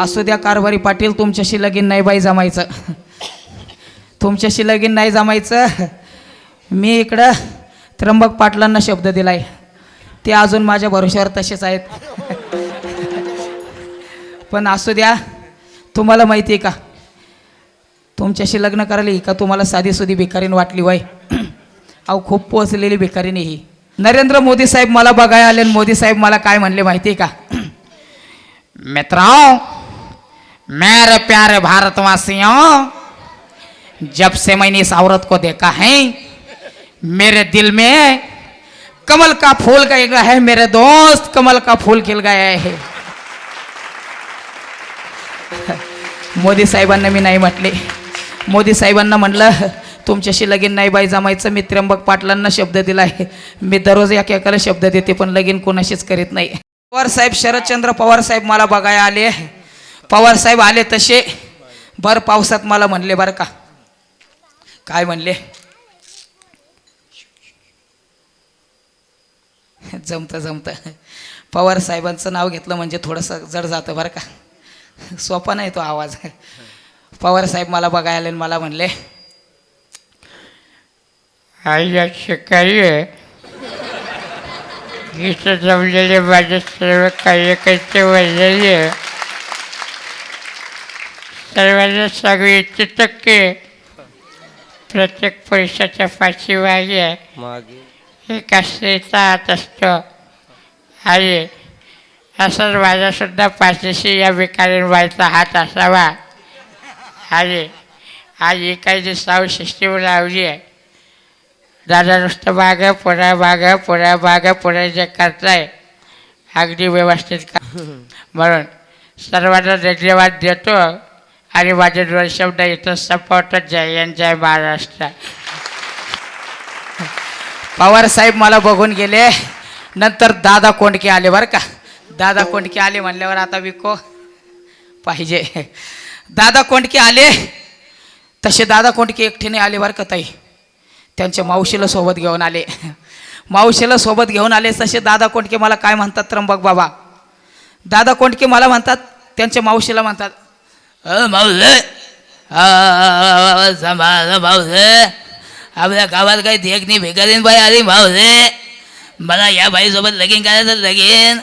असू द्या कारभारी पाटील तुमच्याशी लगीन नाही बाई जमायचं. तुमच्याशी लगीन नाही जमायचं. मी इकडं त्र्यंबक पाटलांना शब्द दिलाय. ते अजून माझ्या भरोश्यावर तसेच आहेत. पण असू द्या तुम्हाला माहिती आहे का? तुमच्याशी लग्न करायला का तुम्हाला साधी सुधी भिकारीन वाटली वय. अहो खूप पोचलेली भिकारीने ही. नरेंद्र मोदी साहेब मला बघायला आले मोदी साहेब मला काय म्हणले माहिती आहे का? मित्रों मेरे प्यारे भारतवासियों जब से मैंने इस औरत को देखा है मेरे दिल में कमल का फूल गया है मेरे दोस्त कमल का फूल खिल गया है। मोदी साहेबांना मी नाही म्हटले. मोदी साहेबांना म्हटलं तुमच्याशी लगीन नाही बाई जमायचं मी त्र्यंबक पाटलांना शब्द दिला आहे. मी दररोज एक एकाला शब्द देते पण लगीन कोणाशीच करीत नाही. पवार साहेब शरदचंद्र पवार साहेब मला बघायला आले. आहे साहेब आले तसे. बर पावसात मला म्हणले बरं का. काय म्हणले? जमतं जमतं. पवार साहेबांचं नाव घेतलं म्हणजे थोडंसं जड जातं बरं का. सोपा नाही तो आवाज. पवार साहेब मला बघायला आले मला म्हणले आई या शिकारी आहे जमलेले माझे सर्व कार्यकर्ते वळलेले आहे सर्वांना सांगू इच्छितो की प्रत्येक पैशाच्या पाठीमागे एक स्त्रीचा हात असतो. आणि असंच माझासुद्धा पाठीशी या भिकारींबाईचा हात असावा. आणि आज जी साऊ सिस्टीम लावली आहे. दादा नुसतं मागं पुढं मागं पुढं मागं पुढे जे करताय अगदी व्यवस्थित का म्हणून सर्वांना धन्यवाद देतो. आणि माझे दोन शब्द इथं सपोर्टच जय हिंद, जय महाराष्ट्र. पवार साहेब मला बघून गेले. नंतर दादा कोंडके आले बरं का. दादा कोंडके आले म्हणल्यावर आता विको पाहिजे. दादा कोंडके आले. तसे दादा कोंडके एकटीने आले बरं का ताई? त्यांच्या मावशीला सोबत घेऊन आले. मावशीला सोबत घेऊन आले तसे दादा कोंडके मला काय म्हणतात त्र्यंबक बाबा? दादा कोंडके मला म्हणतात त्यांच्या मावशीला म्हणतात अ सांभाळ मावसे आपल्या गावात काही देख नाही भिकारीन बाई आली मावसे मला या बाईसोबत लगीन करायचं लगीन.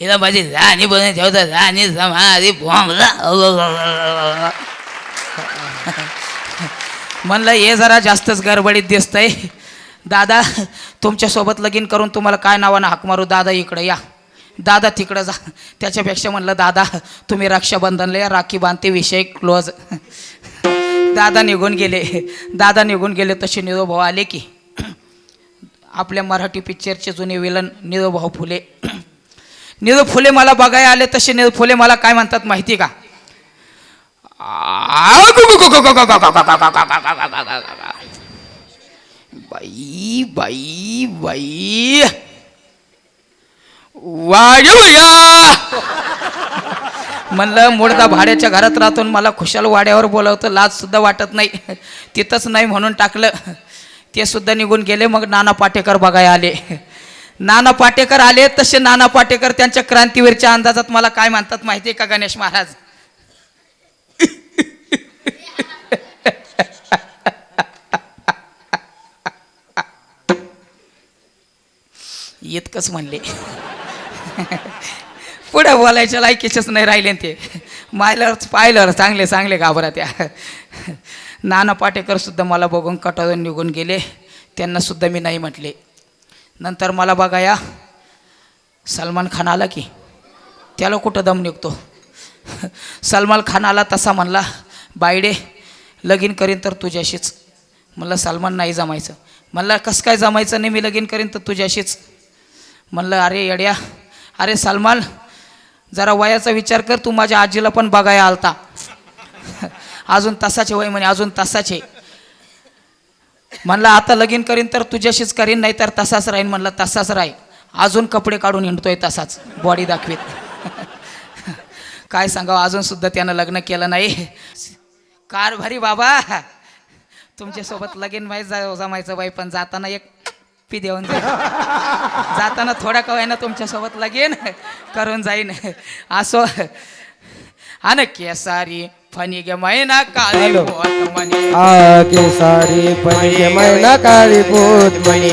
हिला माझी राणी बनवून ठेवतं राणी समाधी म्हणलं हे जरा जास्तच गडबडीत दिसतंय. दादा तुमच्यासोबत लगीन करून तुम्हाला काय नावानं हाक मारू? दादा इकडे या. दादा तिकडं जा त्याच्यापेक्षा म्हणलं दादा तुम्ही रक्षाबंधनला या राखी बांधते विषय क्लोज दादा निघून गेले दादा निघून गेले तसे निरोभाऊ आले की आपल्या मराठी पिक्चरचे जुने विलन निरोभाऊ फुले निरो फुले मला बघायला आले तसे निरो फुले मला काय म्हणतात माहिती का बाई बाई बाई वाड्या म्हणलं मुळदा भाड्याच्या घरात राहतून मला खुशाल वाड्यावर बोलावतं लाज सुद्धा वाटत नाही. तिथंच नाही म्हणून टाकलं. ते सुद्धा निघून गेले मग नाना पाटेकर बघायला आले. नाना पाटेकर आले तसे नाना पाटेकर त्यांच्या क्रांतीवीरच्या अंदाजात मला काय म्हणतात माहिती आहे का गणेश महाराज? इतकंच म्हणले. पुढे बोलायच्या लायकीचेच नाही राहिले ते. मायला पाहिलं चांगले चांगले घाबरा त्या. नाना पाटेकरसुद्धा मला बघून कटाळून निघून गेले. त्यांनासुद्धा मी नाही म्हटले. नंतर मला बघा या सलमान खान आला की त्याला कुठं दम निघतो? सलमान खान आला तसा म्हणला बायडे लगीन करीन तर तुझ्याशीच. म्हणलं सलमान नाही जमायचं. म्हणलं कसं काय जमायचं नाही मी लगीन करीन तर तुझ्याशीच. म्हणलं अरे येड्या अरे सलमान जरा वयाचा विचार कर तू माझ्या आजीला पण बघायला आलता. अजून तसाचे वय म्हणे अजून तसाचे. म्हणलं आता लगीन करीन तर तुझ्याशीच करीन नाही तर तसाच राहीन म्हणलं तसाच राहील अजून कपडे काढून हिंडतोय तसाच बॉडी दाखवीत. काय सांगावं अजून सुद्धा त्यानं लग्न केलं नाही. कार भारी बाबा. तुमच्यासोबत लगीन माहीत जा जमायचं बाई पण जाताना एक पी देऊन जाईन जाताना थोड्या कवायनं तुमच्यासोबत लगीन करून जाईन. असो. आणि केसारी फणी मैना काळी. पोत म्हणे आ केसारी पण मैना काळी पोत म्हणे